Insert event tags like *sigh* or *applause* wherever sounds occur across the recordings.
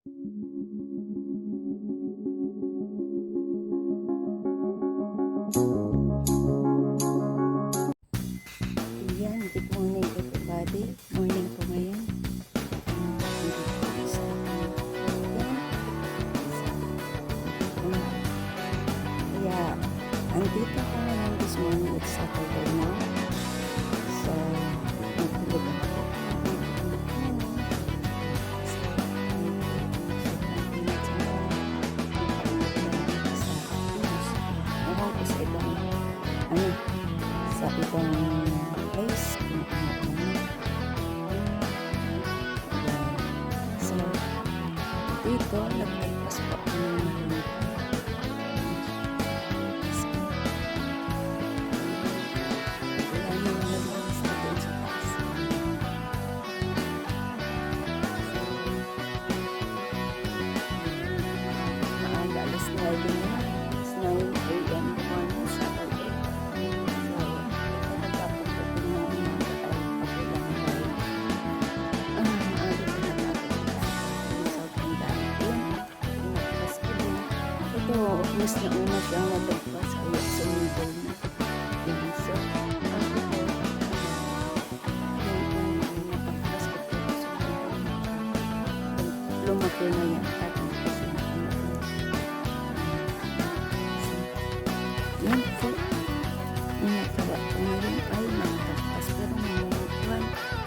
Ayan, good morning everybody. Morning po ngayon. Kaya, andito ako ngayon this morning. It's Saturday now. Sa yung napagpas ko po sa lumaki na yan. At kasi yan po. Yung natawa ko ngayon ay nakakaspas pero mamumutuan. Nangilaw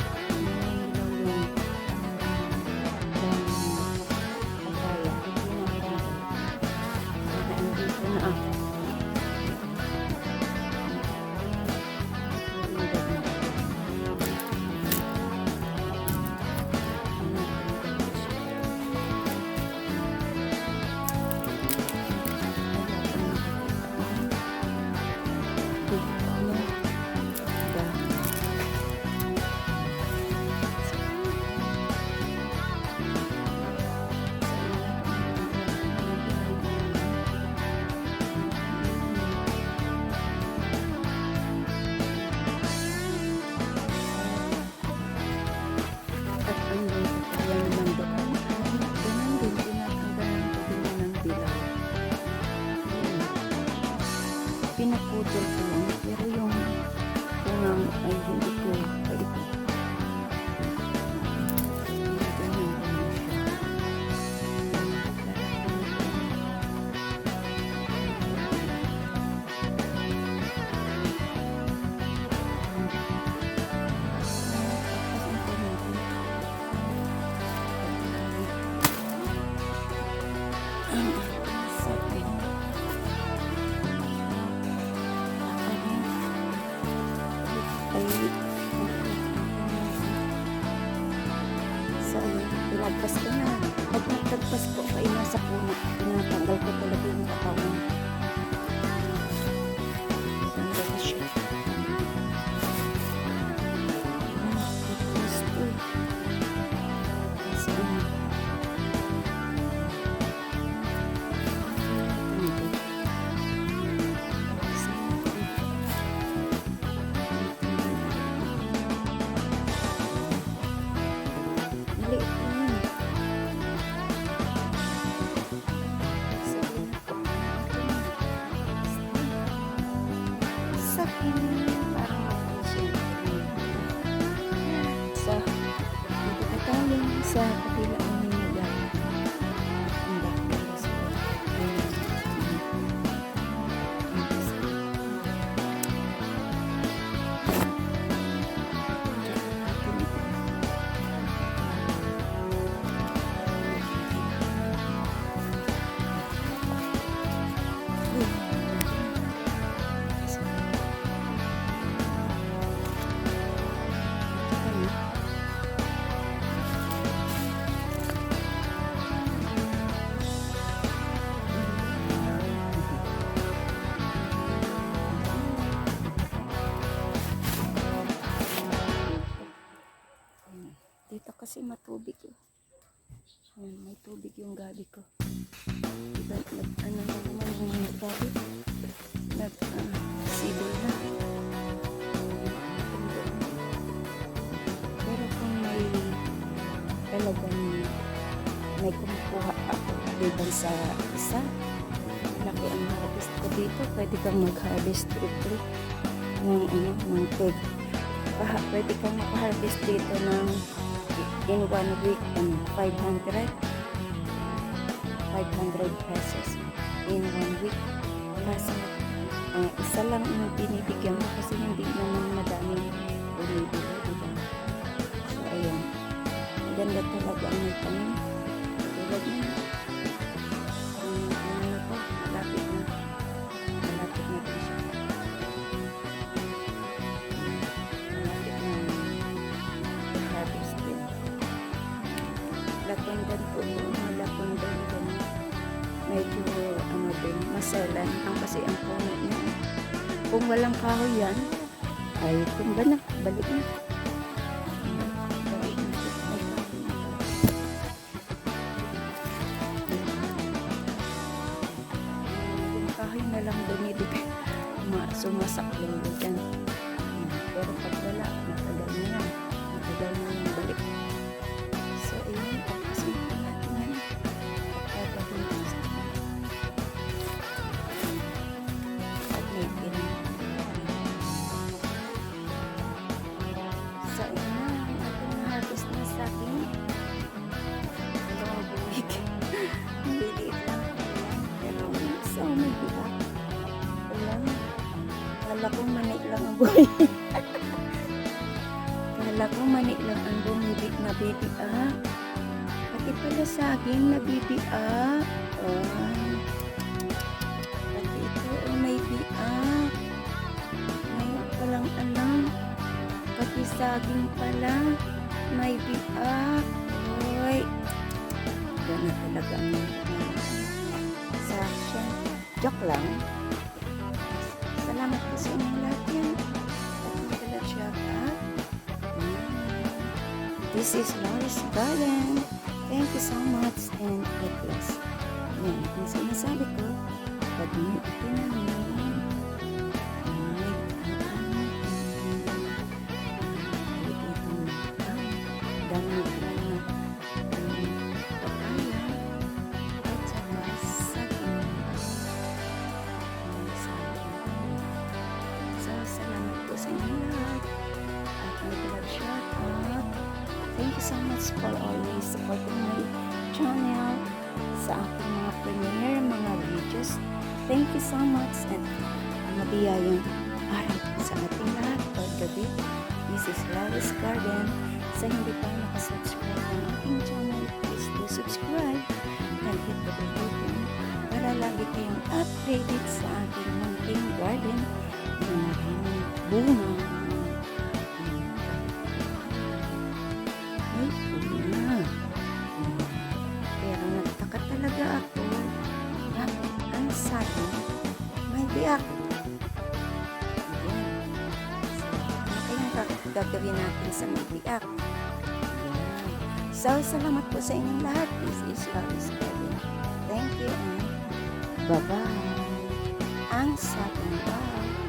ko, ay nasa puno. Tinatanggal ko talaga 在 kasi matubig eh. Ayan, may tubig yung gabi ko. Diba, nag, ano na naman yung mga gabi? Nag, ah, sibol na. Pero kung may talagang may kumukuha ako liban sa isa. Laki ang harvest ko dito. Pwede kang mag-harvest triple ng ano, ng peg. Paha, pwede kang mag-harvest dito ng in one week, ano, 500. 500 pesos in one week. Kaso, ah, isa lang ang binibigyan mo kasi hindi naman madaming bumibili, diba? So, ayan. Maganda talaga ang may tanim. Tulad niya. Lapundan po ito, malapundan din. Medyo, ano din, maselan ang kasi ang puno niya. Kung walang kahoy yan, ay tumba na, balik na. Kahoy na. Lang sumasaklang yun dyan. Pero pag Kala ko mani lang ang buhay. *laughs* Kala ko mani lang ang bumibig na baby ah. Pati pala saging na baby ah. Ay. Pati ito oh, may biya. Ngayon ko lang alam. Pati saging pala. May biya. Uy. Yan na talaga ang sa action. Joke lang. Salamat po sa inyong lahat yan. Pagkakala siya ka. This is Loris Garden. Thank you so much and God bless. Yan, ang sinasabi ko, pag may ito namin, sa lahat. At may love shout out. Thank you so much for always supporting my channel sa aking mga premiere, mga videos. Thank you so much and mabiyayang araw sa ating lahat. Paggabi, this is Laris Garden. Sa hindi pa nakasubscribe ng aking channel, please do subscribe and hit the bell button para lagi kayong updated sa aking munting garden maraming bunga. Ay, bunga. Pero nagtaka talaga ako. Bakit ang sabi may biyak? Gagawin natin sa may biyak? So, salamat po sa inyong lahat. This is Loris Kevin. Thank you and bye-bye. Ang sabi bye.